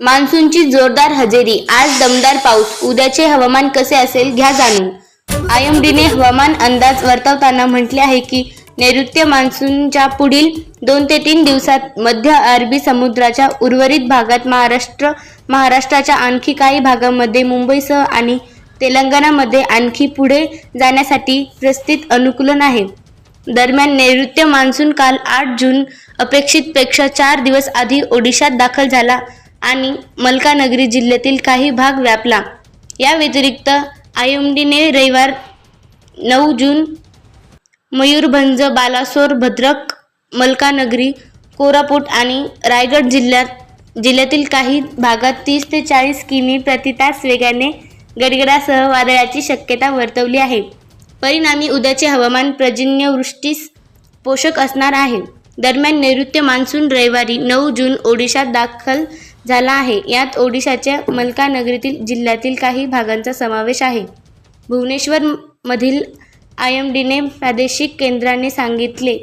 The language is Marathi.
मान्सूनची जोरदार हजेरी आज दमदार पाऊस. उद्याचे हवामान कसे असेल घ्या जाणून. आयएमडीने हवामान अंदाज वर्तवताना म्हटले आहे की नैऋत्य मान्सूनच्या पुढील दोन ते तीन दिवसात मध्य अरबी समुद्राच्या उर्वरित भागात महाराष्ट्र महाराष्ट्राच्या आणखी काही भागांमध्ये मुंबईसह आणि तेलंगणामध्ये आणखी पुढे जाण्यासाठी प्रस्थित अनुकूलन आहे. दरम्यान नैऋत्य मान्सून काल आठ जून अपेक्षितपेक्षा चार दिवस आधी ओडिशात दाखल झाला. आणि मलकानगरी जिल्ह्यातील काही भाग व्यापला. या व्यतिरिक्त आयएमडीने रविवार नऊ जून मयूरभंज बालासोर भद्रक मलकानगरी कोरापूट आणि रायगड जिल्ह्यात जिल्ह्यातील काही भागात तीस ते चाळीस किमी प्रति तास वेगाने गडगडासह वादळाची शक्यता वर्तवली आहे. परिणामी उद्याचे हवामान पर्जन्यवृष्टीस पोषक असणार आहे. दरम्यान नैऋत्य मान्सून रविवारी नऊ जून ओडिशात दाखल झाला आहे. यात ओडिशाच्या मलकानगरीतील जिल्ह्यातील काही भागांचा समावेश आहे. भुवनेश्वर मधील आय एम डीने प्रादेशिक केंद्राने सांगितले